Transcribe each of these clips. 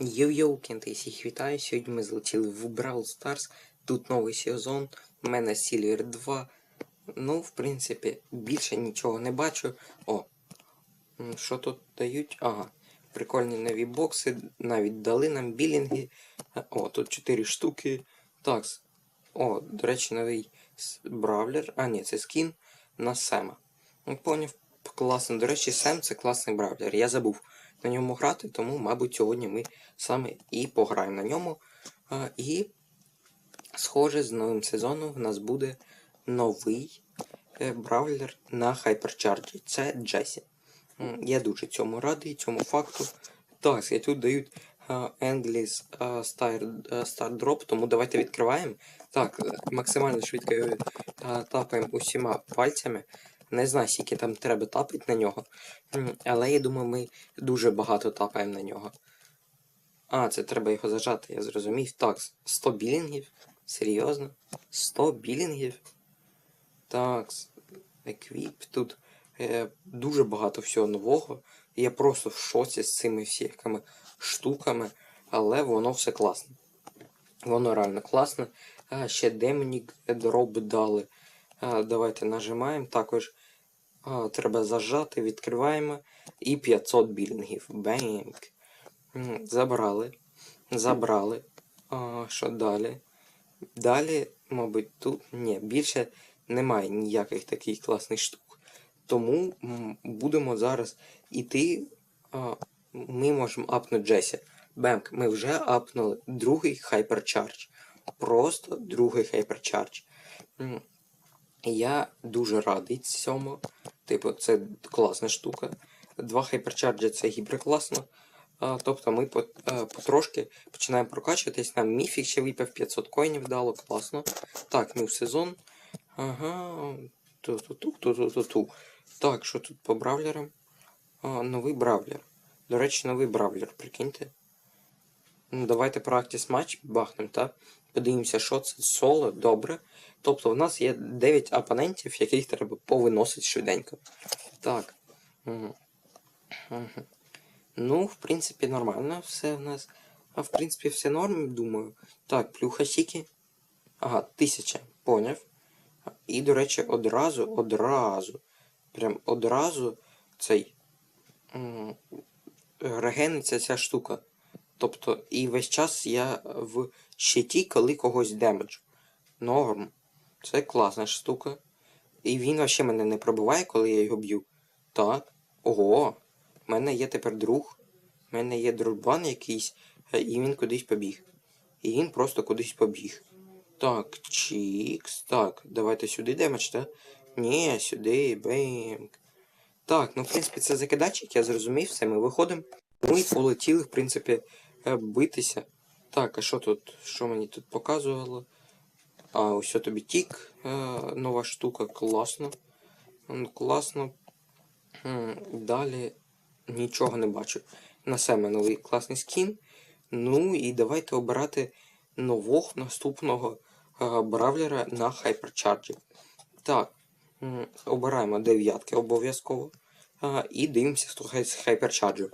Йоу-йоу, кенти, всіх вітаю. Сьогодні ми злетіли в Brawl Stars. Тут новий сезон. У мене Silver 2. Ну, в принципі, більше нічого не бачу. О, що тут дають? Ага. Прикольні нові бокси. Навіть дали нам білінги. О, тут 4 штуки. Так. О, до речі, новий бравлер. А, ні, це скін на Сема. Ну, поняв. Класно. До речі, Сем це класний бравлер. Я забув на ньому грати, тому, мабуть, сьогодні ми саме і пограємо на ньому. І, схоже, з новим сезоном в нас буде новий е, бравлер на хайперчарджі. Це Джесі. Я дуже цьому радий, цьому факту. Так, і тут дають English Star, е, Star Drop, тому давайте відкриваємо. Так, е, максимально швидко тапаємо усіма пальцями. Не знаю, скільки там треба тапати на нього. Але я думаю, ми дуже багато тапаємо на нього. А, це треба його зажати, я зрозумів. Так, 100 білінгів. Серйозно? 100 білінгів? Так, еквіп. Тут е, дуже багато всього нового. Я просто в шоці з цими всякими штуками, але воно все класне. Воно реально класне. А, ще демонік дроп дали. А, давайте нажимаємо. Також треба зажати, відкриваємо. І 500 білінгів. Бенк. М, Забрали. Забрали. А, що далі? Далі, мабуть, тут ні, більше немає ніяких таких класних штук. Тому будемо зараз іти. А, ми можемо апнути Джесі. Бемк, ми вже апнули другий хайперчардж. Просто другий хайперчардж. Я дуже радий цьому. Типу, це класна штука. Два хайперчарджі це гіперкласно. Тобто ми е, потрошки починаємо прокачуватись. Нам міфік ще випав 500 коїнів дало, класно. Так, ну сезон. Ага. Ту-ту-ту, ту-ту-ту-ту. Так, що тут по бравлерам? А, новий бравлер. До речі, новий бравлер, прикиньте. Ну, давайте практис матч бахнемо, так? Подивимося, що це соло, добре. Тобто в нас є 9 опонентів, яких треба повиносити швиденько. Так. Ну, в принципі, нормально все в нас. А в принципі, все норм, думаю. Так, плюха сіки. Ага, тисяча. Поняв. І, до речі, одразу, одразу. Прям одразу цей. Регениться ця штука. Тобто, і весь час я в щиті, коли когось демеджу. Норм. Це класна штука. І він вообще мене не пробиває, коли я його б'ю. Так. Ого. У мене є тепер друг. У мене є дружбан якийсь, е, і він кудись побіг. І він просто кудись побіг. Так, чікс. Так, давайте сюди демедж, так? Ні, сюди, бейм. Так, ну в принципі це закидачик, я зрозумів, все, ми виходимо. Ну і полетіли, в принципі, е, битися. Так, а що тут? Що мені тут показувало? А, ось тобі тік. Е, нова штука, класно. Класно. Далі нічого не бачу. На себе новий класний скін. Ну і давайте обирати нового наступного е, бравлера на хайперчарджі. Так, обираємо дев'ятки обов'язково. А, і дивимося, з хайперчарджу.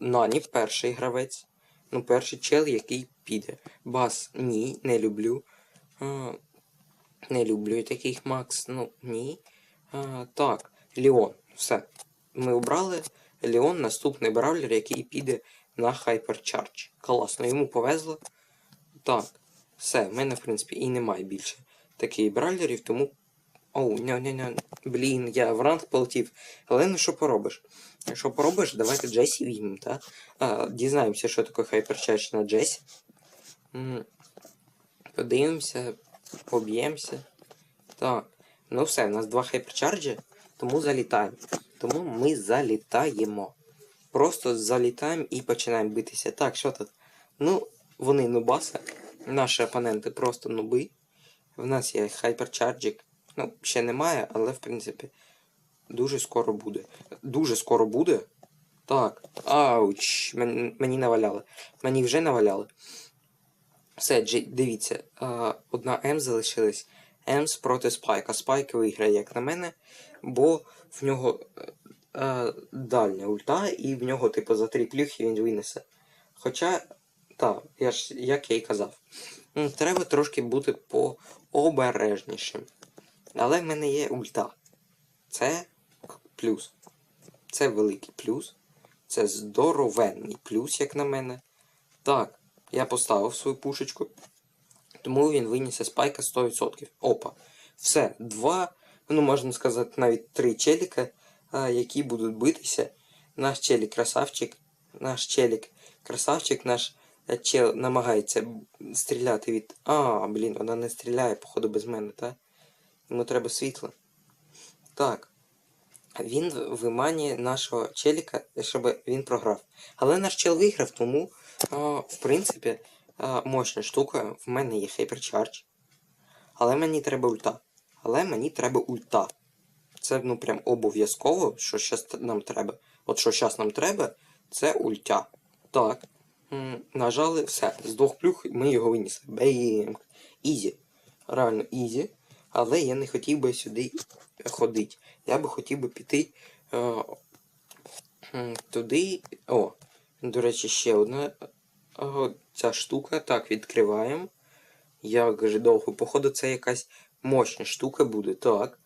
Нані перший гравець. Ну, перший чел, який піде. Бас ні, не люблю. А, не люблю таких Макс. Ну, ні. А, так, Леон. Все. Ми обрали. Леон наступний бравлер, який піде на хайперчардж. Класно, йому повезло. Так, все, в мене, в принципі, і немає більше таких бравлерів, тому. Оу, ня ня ня Блін, я в ранг полетів. Але ну що поробиш? Що поробиш, давайте Джесі візьмемо, так? Дізнаємося, що таке хайперчардж на Джесі. Подивимося, поб'ємося. Так. Ну все, у нас два хайперчарджі, тому залітаємо. Тому ми залітаємо. Просто залітаємо і починаємо битися. Так, що тут? Ну, вони нубаси. Наші опоненти просто нуби. В нас є хайперчарджик. Ну, ще немає, але в принципі дуже скоро буде. Дуже скоро буде. Так. Ауч. Мені наваляли. Мені вже наваляли. Все, дивіться. Одна М залишилась. Емс проти Спайка. Спайк виграє, як на мене, бо в нього е, е, дальня ульта, і в нього, типу, за три плюхи він винесе. Хоча, так, я ж як я і казав, треба трошки бути пообережнішим. Але в мене є ульта. Це плюс. Це великий плюс. Це здоровенний плюс, як на мене. Так, я поставив свою пушечку. Тому він виніс спайка 100%. Опа. Все, два, ну можна сказати, навіть три челіка, а, які будуть битися. Наш челік красавчик, наш челік красавчик, наш е, чел намагається стріляти від. А, блін, вона не стріляє, походу, без мене, так? Йому треба світло. Так. Він виманює нашого челіка, щоб він програв. Але наш чел виграв, тому, а, в принципі, а, мощна штука. В мене є Hypercharge. Але мені треба ульта. Але мені треба ульта. Це ну прям обов'язково, що т- нам треба. От що зараз нам треба, це ультя. Так. Нажали, все. З двох плюх ми його винесли. Бейм. Ізі. Реально ізі. Але я не хотів би сюди ходити. Я би хотів би піти е, туди. О, до речі, ще одна е, ця штука. Так, відкриваємо. Як же довго, походу, це якась мощна штука буде. Так.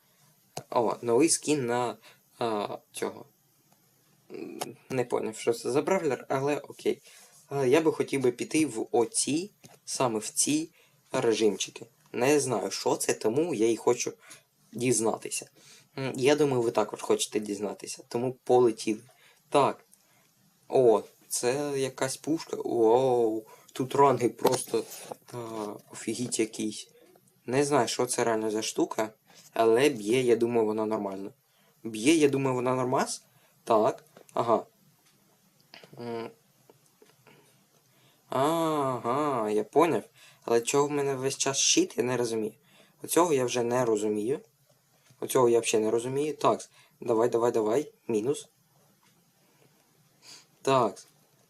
О, новий скін на а, цього. Не поняв, що це за бравлер, але окей. А, я би хотів би піти в оці, саме в ці режимчики. Не знаю, що це, тому я і хочу дізнатися. Я думаю, ви також хочете дізнатися, тому полетіли. Так. О, це якась пушка. Воу, тут ранги просто а, офігіть якийсь. Не знаю, що це реально за штука, але б'є, я думаю, вона нормально. Б'є, я думаю, вона нормас? Так. Ага. Ага, я поняв. Але чого в мене весь час щит, я не розумію. Оцього я вже не розумію. Оцього я взагалі не розумію. Так, давай, давай, давай. Мінус. Так.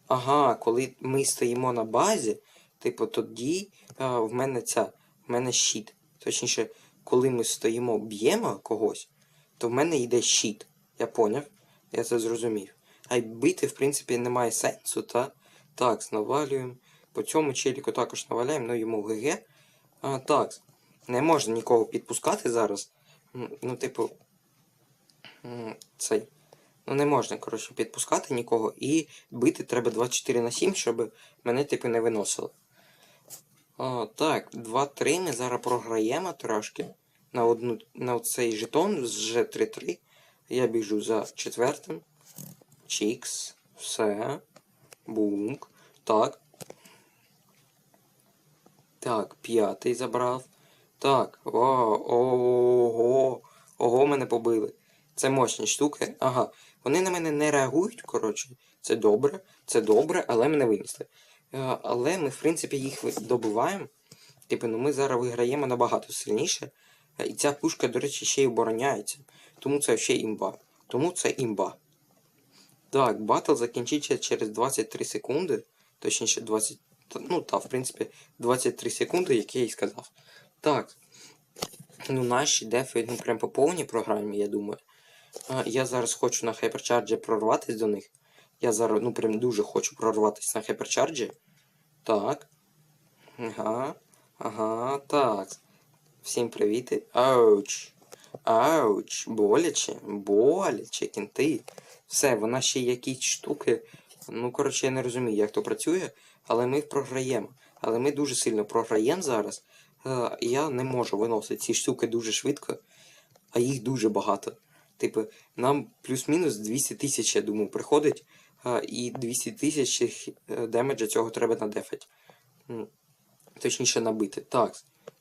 Ага, коли ми стоїмо на базі, типу, тоді а, в мене ця, в мене щит. Точніше, коли ми стоїмо, б'ємо когось, то в мене йде щит. Я поняв. Я це зрозумів. А й бити, в принципі, немає сенсу, та? Так, навалюємо. По цьому челіку також наваляємо, ну йому ГГ. А, так. Не можна нікого підпускати зараз. Ну, типу. Цей. Ну, не можна, коротше, підпускати нікого. І бити треба 24 на 7, щоб мене, типу, не виносило. А, так, 2-3 ми зараз програємо трошки. На одну, на цей жетон з G3-3. Я біжу за четвертим. Чікс. Все. Бумк. Так. Так, п'ятий забрав. Так. Вау, ого. Ого, мене побили. Це мощні штуки. Ага. Вони на мене не реагують, коротше. Це добре, це добре, але мене винесли. Е, Але ми, в принципі, їх добиваємо. Типу, ну ми зараз виграємо набагато сильніше. Е, І ця пушка, до речі, ще й обороняється. Тому це ще імба. Тому це імба. Так, батл закінчиться через 23 секунди. Точніше, 20. Ну, та, в принципі, 23 секунди, як я і сказав. Так. Ну, наші дефи, ну, прям по повній програмі, я думаю. А, я зараз хочу на хайперчарджі прорватися до них. Я зараз, ну, прям дуже хочу прорватися на хайперчарджі. Так. Ага. Ага, так. Всім привіт. Ауч. Ауч. Боляче. Боляче, кінти. Все, вона ще якісь штуки. Ну, коротше, я не розумію, як то працює, але ми програємо. Але ми дуже сильно програємо зараз. Е, я не можу виносити ці штуки дуже швидко, а їх дуже багато. Типу, нам плюс-мінус 200 тисяч, я думаю, приходить, е, і 200 тисяч е, демеджа цього треба надефати. Точніше набити. Так,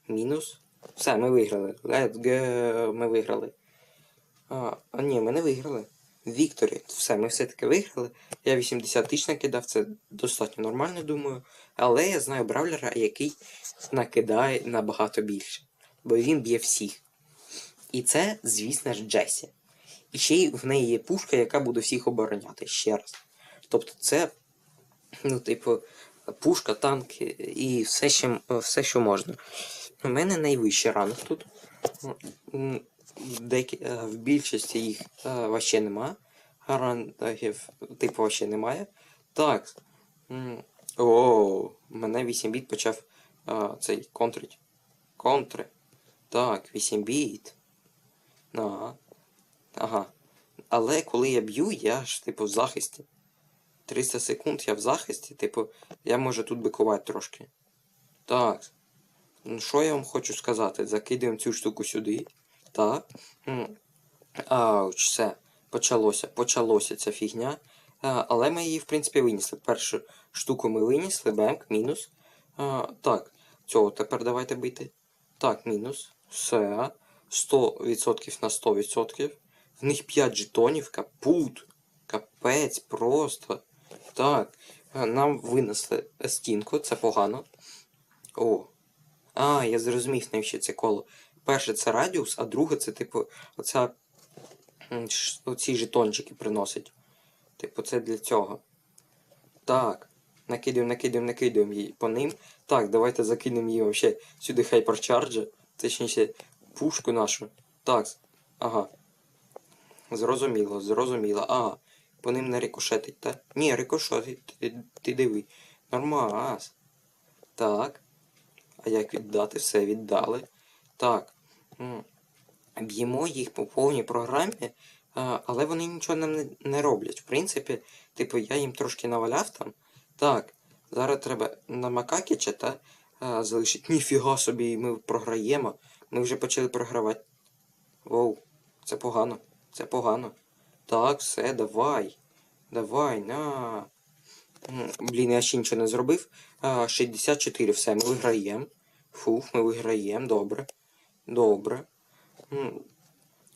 мінус. Все, ми виграли. Let's go, ми виграли. А ні, ми не виграли. Вікторі. Все, ми все-таки виграли. Я 80 тисяч накидав, це достатньо нормально, думаю. Але я знаю бравлера, який накидає набагато більше. Бо він б'є всіх. І це, звісно ж, Джесі. І ще й в неї є пушка, яка буде всіх обороняти ще раз. Тобто це, ну, типу, пушка, танк і все, що, все, що можна. У мене найвищий ранг тут. Е, в більшості їх е, вообще нема. Рангів, типу, вообще немає. Так. м, О, мене 8 біт почав а, цей контрить. Контри. Так, 8 біт. Ага. Ага. Але коли я б'ю, я ж типу в захисті. 300 секунд я в захисті, типу, я можу тут бикувати трошки. Так. Ну, що я вам хочу сказати? Закидуємо цю штуку сюди. Так. Ауч, все. Почалося. Почалося ця фігня. Але ми її, в принципі, винесли. Першу штуку ми винесли, бемк, мінус. Так, цього тепер давайте бити. Так, мінус. Все. 100% на 100%. В них 5 жетонів, капут. Капець, просто. Так. Нам винесли стінку, це погано. О. А, я зрозумів, навіщо це коло. Перше це радіус, а друге це, типу, оця. Оці жетончики приносить. Типу, це для цього. Так. Накидаємо, накидаємо, накидаємо її по ним. Так, давайте закинемо її вообще сюди хайперчарджа. Точніше, пушку нашу. Так. Ага. Зрозуміло, зрозуміло. Ага. По ним не рикошетить, так? Ні, рикошетить, ти, ти диви. Нормас. Так. А як віддати? Все віддали. Так. Б'ємо їх по повній програмі, але вони нічого нам не, роблять. В принципі, типу, я їм трошки наваляв там. Так, зараз треба на Макакіча та залишити. Ніфіга собі, ми програємо. Ми вже почали програвати. Воу, це погано. Це погано. Так, все, давай. Давай, на. Блін, я ще нічого не зробив. 64, все, ми виграємо. Фух, ми виграємо, добре. Добре.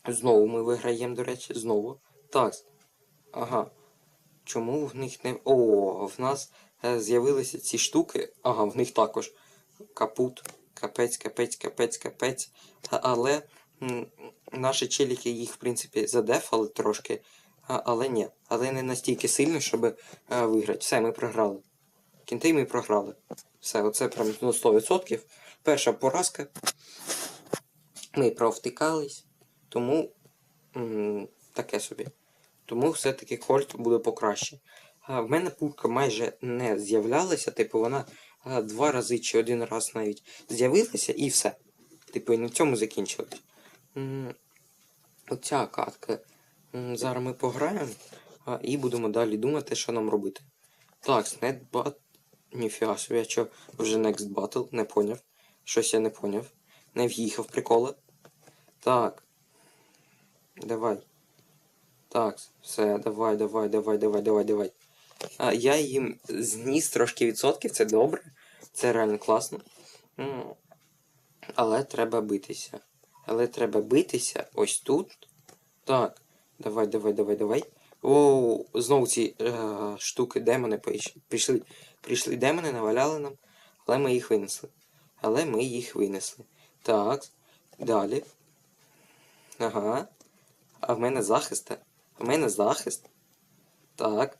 Знову ми виграємо, до речі, знову. Так. Ага. Чому в них не. О, в нас е, з'явилися ці штуки. Ага, в них також. Капут. Капець, капець, капець, капець. Але наші челіки їх, в принципі, задефали трошки. Але ні. Але не настільки сильно, щоб е, виграти. Все, ми програли. Кінти ми програли. Все, оце прям ну, 100%. Перша поразка. Ми провтикались, тому м, таке собі. Тому все-таки кольт буде покраще. А, в мене пушка майже не з'являлася, типу вона а, два рази чи один раз навіть з'явилася і все. Типу, і на цьому закінчилось. Оця катка. М, Зараз ми пограємо а, і будемо далі думати, що нам робити. Так, снетбат. Ніфіга собі, я що вже next battle, не поняв. Щось я не поняв. Не в'їхав приколи. Так. Давай. Так, все, давай, давай, давай, давай, давай, давай. А, я їм зніс трошки відсотків, це добре. Це реально класно. Але треба битися. Але треба битися ось тут. Так. Давай, давай, давай, давай. О, знову ці е, штуки демони прийшли. Прийшли демони, наваляли нам, але ми їх винесли. Але ми їх винесли. Так. Далі. Ага. А в мене захист. А в мене захист. Так.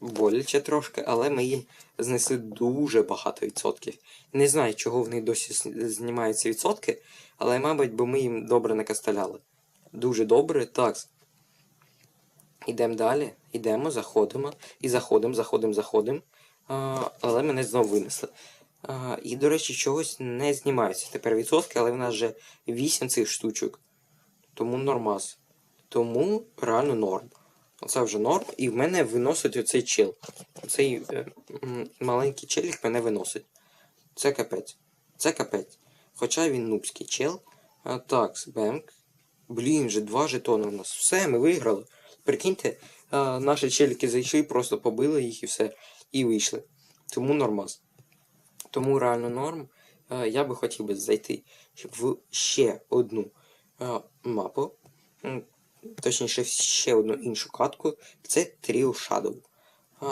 Боляче трошки, але ми їм знесли дуже багато відсотків. Не знаю, чого вони досі с- знімають ці відсотки, але, мабуть, бо ми їм добре накастеляли. Дуже добре. Так. Ідемо далі. Ідемо, заходимо. І заходимо, заходимо, заходимо. Але мене знову винесли. А, і, до речі, чогось не знімаються тепер відсотки, але в нас вже 8 цих штучок. Тому нормас. Тому реально норм. Оце вже норм. І в мене виносить оцей чел. Цей е, маленький челік мене виносить. Це капець. Це капець. Хоча він нубський чел. А, так, бемк. Блін, вже два жетони у нас. Все, ми виграли. Прикиньте, а, наші челіки зайшли, просто побили їх і все. І вийшли. Тому нормас. Тому реально норм. Е, Я би хотів би зайти в ще одну мапу. Точніше, ще одну іншу катку. Це Trio Shadow.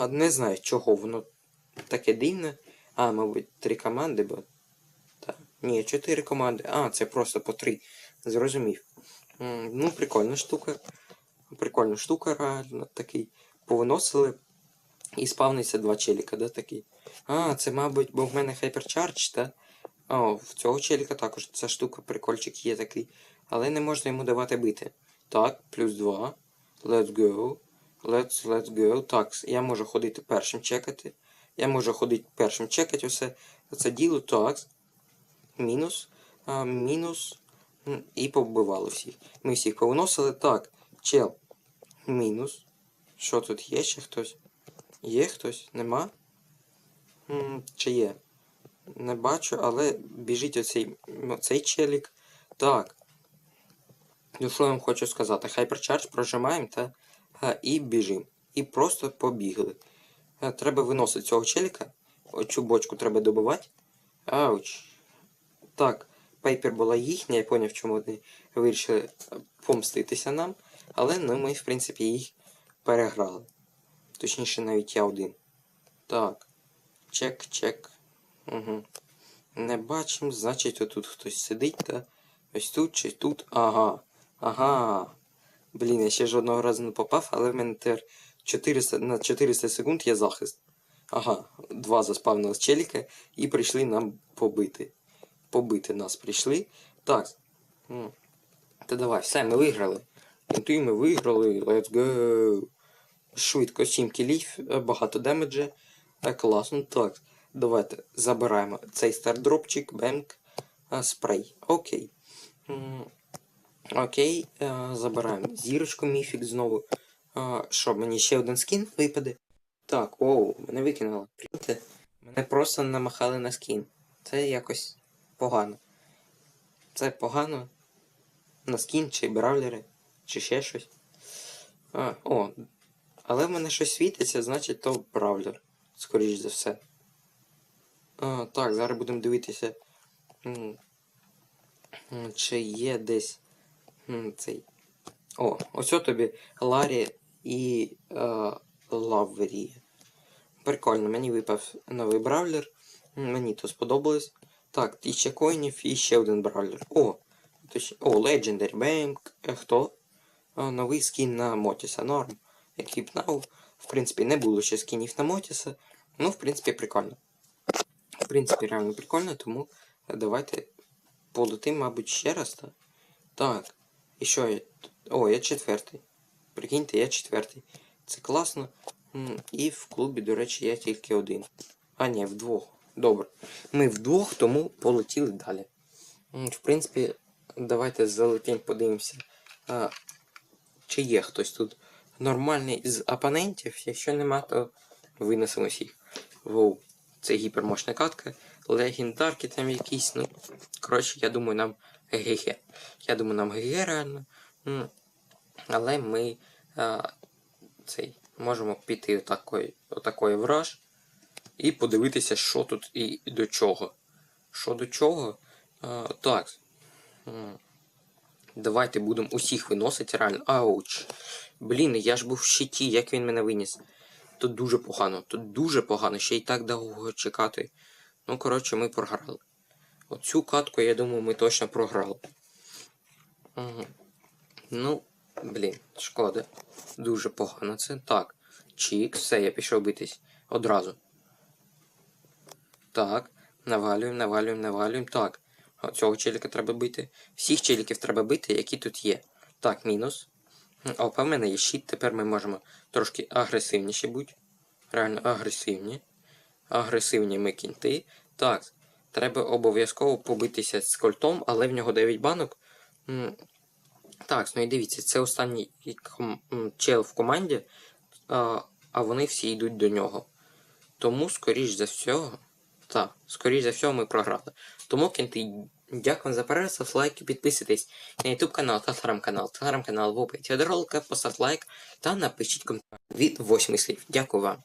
Не знаю, чого воно таке дивне. А, мабуть, три команди, бо. Та. Ні, чотири команди. А, це просто по три. Зрозумів. Ну, прикольна штука. Прикольна штука, реально такий. Повиносили. І спавниться два челіка, да, такий. А, це, мабуть, бо в мене хайперчардж, та? О, в цього челіка також ця штука, прикольчик є такий. Але не можна йому давати бити. Так, плюс 2. Let's go. Let's, let's go. Так, я можу ходити першим чекати. Я можу ходити першим, чекати усе. Це діло, так. Мінус. А, мінус. І побивали всіх. Ми всіх повиносили. Так, чел. Мінус. Що тут є ще хтось? Є хтось? Нема? М, Чи є? Не бачу, але біжить оцей, оцей челік. Так. Ну, що я вам хочу сказати? Hypercharge прожимаємо та а, і біжимо. І просто побігли. А, треба виносити цього челіка. Оцю бочку треба добивати. Ауч. Так, Пайпер була їхня, я поняв, чому вони вирішили е, помститися нам. Але ну, ми, в принципі, їх переграли. Точніше, навіть я один. Так. Чек, чек. Угу. Не бачимо, значить, отут хтось сидить, та ось тут чи тут. Ага. Ага. Блін, я ще жодного разу не попав, але в мене тепер 400, на 400 секунд є захист. Ага, два заспавнили челіка і прийшли нам побити. Побити нас прийшли. Так. Та давай, все, ми виграли. Інтуї ми виграли. Let's go. Швидко 7 кілів, багато демеджа. Е, Класно. Так. Давайте забираємо цей стардропчик, бемк, е, спрей. Окей. Окей, е, забираємо зірочку міфік знову. Е, Що, мені ще один скін випаде? Так, оу, мене викинуло. Прикиньте, Мене просто намахали на скін. Це якось погано. Це погано. На скін, чи бравлери, чи ще щось. А, о, але в мене щось світиться, значить то бравлер. Скоріш за все. А, так, зараз будемо дивитися. Чи є десь цей. О, ось тобі Ларі і е, Лаврі. Прикольно, мені випав новий бравлер. Мені то сподобалось. Так, тисяча коїнів і ще один бравлер. О, точ... О, Legendary Bank. Е, Хто? А, новий скін на Мотіса. Норм. Екіп Now. В принципі, не було ще скінів на Мотіса. Ну, в принципі, прикольно. В принципі, реально прикольно, тому давайте полетим, мабуть, ще раз. Так. Так. І що я? О, я четвертий. Прикиньте, я четвертий. Це класно. І в клубі, до речі, я тільки один. А, ні, вдвох. Добре. Ми вдвох, тому полетіли далі. В принципі, давайте залетим, подивимося. А, чи є хтось тут нормальний з опонентів? Якщо нема, то винесемо всіх. Воу, це гіпермощна катка. Легендарки там якісь. Ну, коротше, я думаю, нам ГГ. Я думаю, нам ГГ реально. Але ми а, цей, можемо піти отакої, враж і подивитися, що тут і до чого. Що до чого? А, так. Давайте будемо усіх виносити реально. Ауч. Блін, я ж був в щиті, як він мене виніс. Тут дуже погано, тут дуже погано, ще й так довго чекати. Ну, коротше, ми програли. Оцю катку, я думаю, ми точно програли. Угу. Ну, блін, шкода. Дуже погано це. Так. Чік, все, я пішов битись. Одразу. Так. Навалюємо, навалюємо, навалюємо. Так. Цього челіка треба бити. Всіх челіків треба бити, які тут є. Так, мінус. Опа, в мене є щит, тепер ми можемо трошки агресивніші бути. Реально агресивні. Агресивні ми кінти. Так, треба обов'язково побитися з кольтом, але в нього 9 банок. Так, ну і дивіться, це останній чел в команді, а, вони всі йдуть до нього. Тому, скоріш за всього, так, скоріш за всього, ми програли. Тому, кінти, дякую за перегляд, ставте лайки, підписуйтесь на YouTube канал, телеграм-канал, телеграм-канал в описі до ролика, поставте лайк та напишіть коментар від 8 слів. Дякую вам.